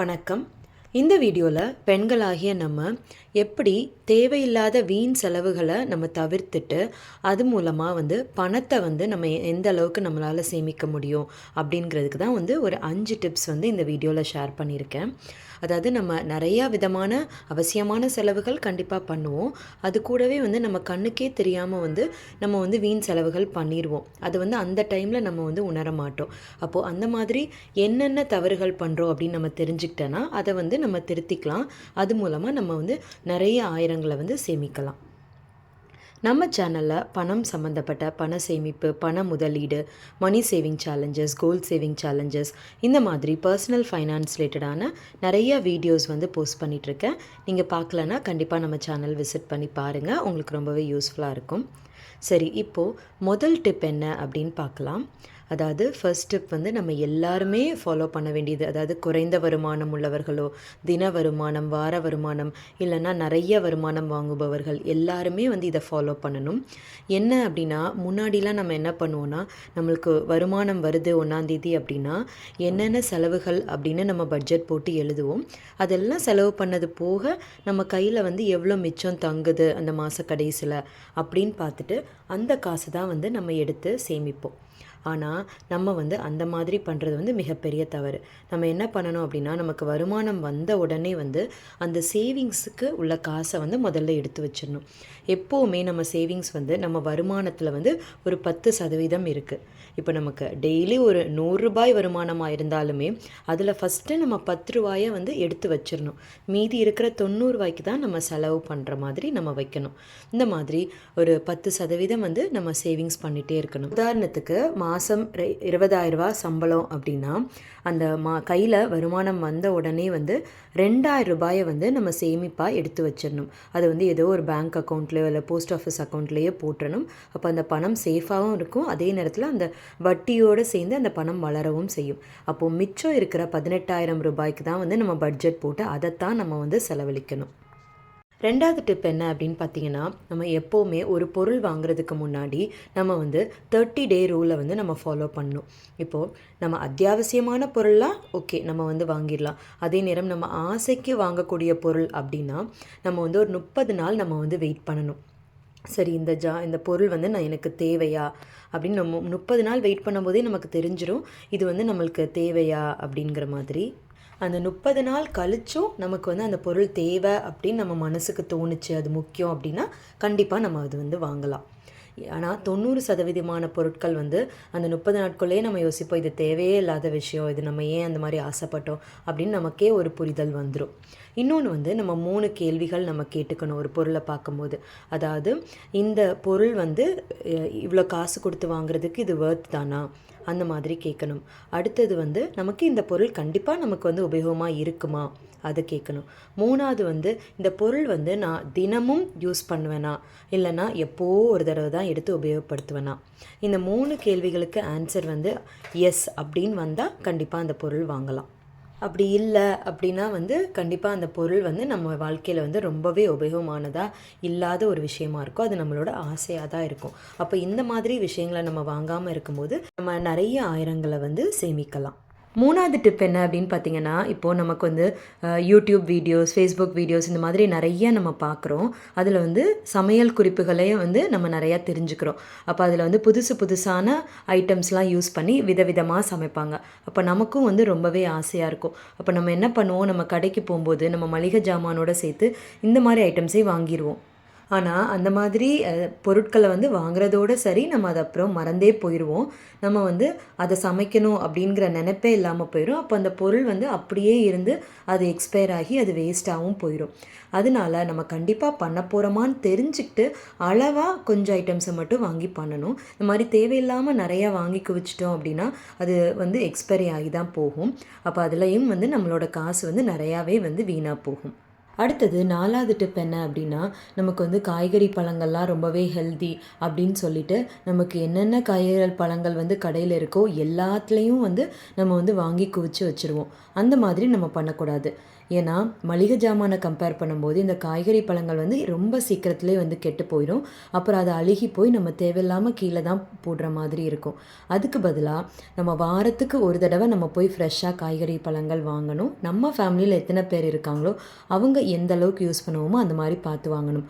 வணக்கம். இந்த வீடியோவில் பெண்களாகிய நம்ம எப்படி தேவையில்லாத வீண் செலவுகளை நம்ம தவிர்த்துட்டு அது மூலமாக வந்து பணத்தை வந்து நம்ம எந்த அளவுக்கு நம்மளால் சேமிக்க முடியும் அப்படிங்கிறதுக்கு தான் வந்து ஒரு அஞ்சு டிப்ஸ் வந்து இந்த வீடியோவில் ஷேர் பண்ணியிருக்கேன். அதாவது நம்ம நிறையா விதமான அவசியமான செலவுகள் கண்டிப்பாக பண்ணுவோம். அது கூடவே வந்து நம்ம கண்ணுக்கே தெரியாமல் வந்து நம்ம வந்து வீண் செலவுகள் பண்ணிடுவோம் அது வந்து அந்த டைமில் நம்ம வந்து உணர மாட்டோம். அப்போது அந்த மாதிரி என்னென்ன தவறுகள் பண்ணுறோம் அப்படின்னு நம்ம தெரிஞ்சுக்கிட்டோன்னா அதை வந்து நம்ம திருத்திக்கலாம். அது மூலமாக நம்ம வந்து நிறைய ஆயிரங்களை வந்து சேமிக்கலாம். நம்ம சேனலில் பணம் சம்மந்தப்பட்ட பண சேமிப்பு பண முதலீடு money saving challenges gold saving challenges இந்த மாதிரி பர்சனல் ஃபைனான்ஸ் ரிலேட்டடான நிறைய வீடியோஸ் வந்து போஸ்ட் பண்ணிகிட்ருக்கேன் நீங்கள் பார்க்கலன்னா கண்டிப்பாக நம்ம சேனல் விசிட் பண்ணி பாருங்கள் உங்களுக்கு ரொம்பவே யூஸ்ஃபுல்லாக இருக்கும். சரி இப்போது முதல் டிப் என்ன அப்படின்னு பார்க்கலாம். அதாவது ஃபர்ஸ்ட் ஸ்டெப் வந்து நம்ம எல்லாருமே ஃபாலோ பண்ண வேண்டியது. அதாவது குறைந்த வருமானம் உள்ளவர்களோ தின வருமானம் வார வருமானம் இல்லைன்னா நிறைய வருமானம் வாங்குபவர்கள் எல்லாருமே வந்து இதை ஃபாலோ பண்ணணும். என்ன அப்படின்னா முன்னாடிலாம் நம்ம என்ன பண்ணுவோன்னா நம்மளுக்கு வருமானம் வருது ஒன்றாந்தேதி அப்படின்னா என்னென்ன செலவுகள் அப்படின்னு நம்ம பட்ஜெட் போட்டு எழுதுவோம். அதெல்லாம் செலவு பண்ணது போக நம்ம கையில் வந்து எவ்வளோ மிச்சம் தங்குது அந்த மாத கடைசியில் அப்படின்னு பார்த்துட்டு அந்த காசு தான் வந்து நம்ம எடுத்து சேமிப்போம். ஆனால் நம்ம வந்து அந்த மாதிரி பண்ணுறது வந்து மிகப்பெரிய தவறு. நம்ம என்ன பண்ணணும் அப்படின்னா நமக்கு வருமானம் வந்த உடனே வந்து அந்த சேவிங்ஸுக்கு உள்ள காசை வந்து முதல்ல எடுத்து வச்சிடணும். எப்போவுமே நம்ம சேவிங்ஸ் வந்து நம்ம வருமானத்தில் வந்து ஒரு பத்து சதவீதம் இருக்குது இப்போ நமக்கு டெய்லி ஒரு நூறுரூபாய் வருமானமாக இருந்தாலுமே அதில் ஃபஸ்ட்டு நம்ம பத்து ரூபாயை வந்து எடுத்து வச்சிடணும். மீதி இருக்கிற தொண்ணூறுரூவாய்க்கு தான் நம்ம செலவு பண்ணுற மாதிரி நம்ம வைக்கணும். இந்த மாதிரி ஒரு பத்து சதவீதம் வந்து நம்ம சேவிங்ஸ் பண்ணிகிட்டே இருக்கணும். உதாரணத்துக்கு மாதம் இருபதாயிரரூபா சம்பளம் அப்படின்னா அந்த மா கையில் வருமானம் வந்த உடனே வந்து ரெண்டாயிரம் ரூபாயை வந்து நம்ம சேமிப்பாக எடுத்து வச்சிடணும். அது வந்து ஏதோ ஒரு பேங்க் அக்கௌண்ட்லேயோ இல்லை போஸ்ட் ஆஃபீஸ் அக்கௌண்ட்லேயோ போட்டுறணும். அப்போ அந்த பணம் சேஃபாகவும் இருக்கும். அதே நேரத்தில் அந்த வட்டியோடு சேர்ந்து அந்த பணம் வளரவும் செய்யும். அப்போது மிச்சம் இருக்கிற பதினெட்டாயிரம் ரூபாய்க்கு தான் வந்து நம்ம பட்ஜெட் போட்டு அதைத்தான் நம்ம வந்து செலவழிக்கணும். ரெண்டாவது டிப் என்ன அப்படின்னு பார்த்தீங்கன்னா நம்ம எப்போவுமே ஒரு பொருள் வாங்குறதுக்கு முன்னாடி நம்ம வந்து தேர்ட்டி டே ரூலை வந்து நம்ம ஃபாலோ பண்ணணும். இப்போது நம்ம அத்தியாவசியமான பொருளாக ஓகே நம்ம வந்து வாங்கிடலாம். அதே நேரம் நம்ம ஆசைக்கு வாங்கக்கூடிய பொருள் அப்படின்னா நம்ம வந்து ஒரு முப்பது நாள் நம்ம வந்து வெயிட் பண்ணணும். சரி இந்த ஜா இந்த பொருள் வந்து நான் எனக்கு தேவையா? அப்படின்னு நம்ம முப்பது நாள் வெயிட் பண்ணும்போதே நமக்கு தெரிஞ்சிடும் இது வந்து நம்மளுக்கு தேவையா? அப்படிங்கிற மாதிரி அந்த முப்பது நாள் கழிச்சும் நமக்கு வந்து அந்த பொருள் தேவை அப்படின்னு நம்ம மனசுக்கு தோணுச்சு அது முக்கியம் அப்படின்னா கண்டிப்பாக நம்ம அது வந்து வாங்கலாம். ஆனால் தொண்ணூறு சதவீதமான பொருட்கள் வந்து அந்த முப்பது நாட்குள்ளேயே நம்ம யோசிப்போம் இது தேவையே இல்லாத விஷயம் இது நம்ம ஏன் அந்த மாதிரி ஆசைப்பட்டோம் அப்படின்னு நமக்கே ஒரு புரிதல் வந்துடும் இன்னொன்று வந்து நம்ம மூணு கேள்விகள் நம்ம கேட்டுக்கணும் ஒரு பொருளை பார்க்கும்போது. அதாவது இந்த பொருள் வந்து இவ்வளோ காசு கொடுத்து வாங்குறதுக்கு இது வேர்த் தானா? அந்த மாதிரி கேட்கணும். அடுத்தது வந்து நமக்கு இந்த பொருள் கண்டிப்பாக நமக்கு வந்து உபயோகமாக இருக்குமா? அதை கேட்கணும். மூணாவது வந்து இந்த பொருள் வந்து நான் தினமும் யூஸ் பண்ணுவேனா? இல்லைனா எப்போ ஒரு தடவை தான் எடுத்து உபயோகப்படுத்துவேனா? இந்த மூணு கேள்விகளுக்கு ஆன்சர் வந்து எஸ் அப்படின்னு வந்தால் கண்டிப்பாக அந்த பொருள் வாங்கலாம். அப்படி இல்லை அப்படின்னா வந்து கண்டிப்பாக அந்த பொருள் வந்து நம்ம வாழ்க்கையில் வந்து ரொம்பவே உபயோகமானதாக இல்லாத ஒரு விஷயமா இருக்கும் அது நம்மளோட ஆசையாக தான் இருக்கும். அப்போ இந்த மாதிரி விஷயங்களை நம்ம வாங்காமல் இருக்கும்போது நம்ம நிறைய ஆயிரங்களை வந்து சேமிக்கலாம். மூணாவது டிப் என்ன அப்படின்னு பார்த்தீங்கன்னா இப்போது நமக்கு வந்து யூடியூப் வீடியோஸ் ஃபேஸ்புக் வீடியோஸ் இந்த மாதிரி நிறைய நம்ம பார்க்குறோம். அதில் வந்து சமையல் குறிப்புகளையும் வந்து நம்ம நிறையா தெரிஞ்சுக்கிறோம். அப்போ அதில் வந்து புதுசு புதுசான ஐட்டம்ஸ்லாம் யூஸ் பண்ணி விதவிதமாக சமைப்பாங்க. அப்போ நமக்கும் வந்து ரொம்பவே ஆசையாக இருக்கும். அப்போ நம்ம என்ன பண்ணுவோம்? நம்ம கடைக்கு போகும்போது நம்ம மளிகை ஜாமானோட சேர்த்து இந்த மாதிரி ஐட்டம்ஸே வாங்கிடுவோம் ஆனால் அந்த மாதிரி பொருட்களை வந்து வாங்குறதோட சரி நம்ம அதை அப்புறம் மறந்தே போயிடுவோம் நம்ம வந்து அதை சமைக்கணும் அப்படிங்கிற நினைப்பே இல்லாமல் போயிடும் அப்போ அந்த பொருள் வந்து அப்படியே இருந்து அது எக்ஸ்பயர் ஆகி அது வேஸ்ட்டாகவும் போயிடும் அதனால நம்ம கண்டிப்பாக பண்ண போகிறோமான்னு தெரிஞ்சுக்கிட்டு அளவாக கொஞ்சம் ஐட்டம்ஸை மட்டும் வாங்கி பண்ணணும். இந்த மாதிரி தேவையில்லாமல் நிறையா வாங்கி குவிச்சிட்டோம் அப்படின்னா அது வந்து எக்ஸ்பைரி ஆகி தான் போகும். அப்போ அதுலேயும் வந்து நம்மளோட காசு வந்து நிறையாவே வந்து வீணாக போகும். அடுத்தது நாலாவது டிப் என்ன அப்படின்னா நமக்கு வந்து காய்கறி பழங்கள்லாம் ரொம்பவே ஹெல்தி அப்படின்னு சொல்லிட்டு நமக்கு என்னென்ன காய்கறிகள் பழங்கள் வந்து கடையில் இருக்கோ எல்லாத்துலேயும் வந்து நம்ம வந்து வாங்கி குவிச்சு வச்சுருவோம். அந்த மாதிரி நம்ம பண்ணக்கூடாது. ஏன்னா மளிகை ஜாமானை கம்பேர் பண்ணும்போது இந்த காய்கறி பழங்கள் வந்து ரொம்ப சீக்கிரத்துலேயே வந்து கெட்டு போயிடும் அப்புறம் அது அழுகி போய் நம்ம தேவையில்லாமல் கீழே தான் போடுற மாதிரி இருக்கும். அதுக்கு பதிலாக நம்ம வாரத்துக்கு ஒரு தடவை நம்ம போய் ஃப்ரெஷ்ஷாக காய்கறி பழங்கள் வாங்கணும். நம்ம ஃபேமிலியில் எத்தனை பேர் இருக்காங்களோ அவங்க எந்த அளவுக்கு யூஸ் பண்ணுவோமோ அந்த மாதிரி பார்த்து வாங்கணும்.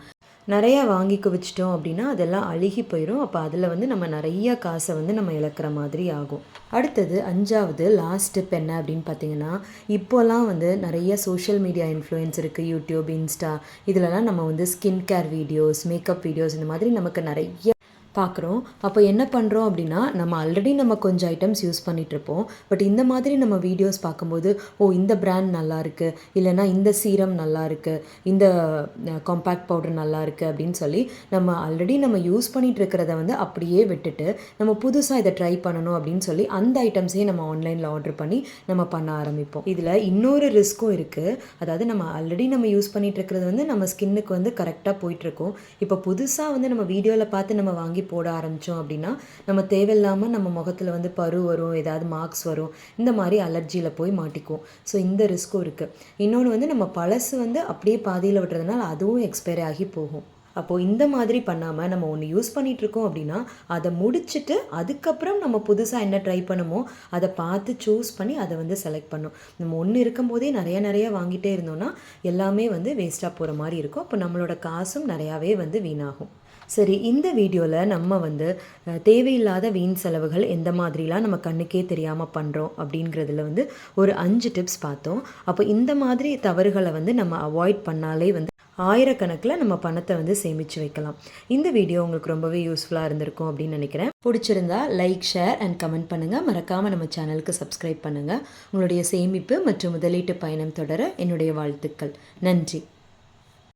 நிறையா வாங்கி குவிச்சிட்டோம் அப்படின்னா அதெல்லாம் அழுகி போயிடும் அப்போ அதில் வந்து நம்ம நிறைய காசை வந்து நம்ம இழக்கிற மாதிரி ஆகும். அடுத்தது அஞ்சாவது லாஸ்ட் டிப் என்ன அப்படின்னு பார்த்தீங்கன்னா இப்போல்லாம் வந்து நிறைய சோஷியல் மீடியா இன்ஃப்ளூயன்ஸ் இருக்குது யூடியூப் இன்ஸ்டா இதிலலாம் நம்ம வந்து skin care videos makeup videos இந்த மாதிரி நமக்கு நிறைய பார்க்குறோம். அப்போ என்ன பண்ணுறோம் அப்படின்னா நம்ம ஆல்ரெடி நம்ம கொஞ்சம் ஐட்டம்ஸ் யூஸ் பண்ணிகிட்ருப்போம் பட் இந்த மாதிரி நம்ம வீடியோஸ் பார்க்கும்போது ஓ இந்த பிராண்ட் நல்லா இருக்குது இல்லைனா இந்த சீரம் நல்லா இருக்குது இந்த காம்பேக்ட் பவுடர் நல்லா இருக்குது அப்படின்னு சொல்லி நம்ம ஆல்ரெடி நம்ம யூஸ் பண்ணிகிட்ருக்கிறத வந்து அப்படியே விட்டுட்டு நம்ம புதுசாக இதை ட்ரை பண்ணணும் அப்படின்னு சொல்லி அந்த ஐட்டம்ஸையும் நம்ம ஆன்லைனில் ஆர்டர் பண்ணி நம்ம பண்ண ஆரம்பிப்போம். இதில் இன்னொரு ரிஸ்க்கும் இருக்குது அதாவது நம்ம ஆல்ரெடி நம்ம யூஸ் பண்ணிகிட்ருக்கிறது வந்து நம்ம ஸ்கின்னுக்கு வந்து கரெக்டாக போயிட்டுருக்கோம். இப்போ புதுசாக வந்து நம்ம வீடியோவில் பார்த்து நம்ம வாங்கி போட ஆரம்பித்தோம் அப்படின்னா நம்ம தேவையில்லாமல் நம்ம முகத்தில் வந்து பரு வரும் ஏதாவது மார்க்ஸ் வரும் இந்த மாதிரி அலர்ஜியில் போய் மாட்டிக்குவோம். ஸோ இந்த ரிஸ்க்கும் இருக்குது இன்னொன்று வந்து நம்ம பழசு வந்து அப்படியே பாதியில் விட்டுறதுனால அதுவும் எக்ஸ்பைரி ஆகி போகும். அப்போது இந்த மாதிரி பண்ணாமல் நம்ம ஒன்று யூஸ் பண்ணிகிட்ருக்கோம் அப்படின்னா அதை முடிச்சுட்டு அதுக்கப்புறம் நம்ம புதுசாக என்ன ட்ரை பண்ணுமோ அதை பார்த்து சூஸ் பண்ணி அதை வந்து செலக்ட் பண்ணும். நம்ம ஒன்று இருக்கும்போதே நிறைய நிறைய வாங்கிட்டே இருந்தோம்னா எல்லாமே வந்து வேஸ்ட்டாக போகிற மாதிரி இருக்கும். அப்போ நம்மளோட காசும் நிறையாவே வந்து வீணாகும். சரி இந்த வீடியோவில் நம்ம வந்து தேவையில்லாத வீண் செலவுகள் எந்த மாதிரிலாம் நம்ம கண்ணுக்கே தெரியாமல் பண்ணுறோம் அப்படிங்கிறதுல வந்து ஒரு அஞ்சு டிப்ஸ் பார்த்தோம். அப்போ இந்த மாதிரி தவறுகளை வந்து நம்ம அவாய்ட் பண்ணாலே வந்து ஆயிரக்கணக்கில் நம்ம பணத்தை வந்து சேமித்து வைக்கலாம். இந்த வீடியோ உங்களுக்கு ரொம்பவே யூஸ்ஃபுல்லாக இருந்திருக்கும் அப்படின்னு நினைக்கிறேன். பிடிச்சிருந்தா லைக் ஷேர் அண்ட் கமெண்ட் பண்ணுங்கள் மறக்காமல் நம்ம சேனலுக்கு சப்ஸ்கிரைப் பண்ணுங்கள் உங்களுடைய சேமிப்பு மற்றும் முதலீட்டு பயணம் தொடர என்னுடைய வாழ்த்துக்கள். நன்றி.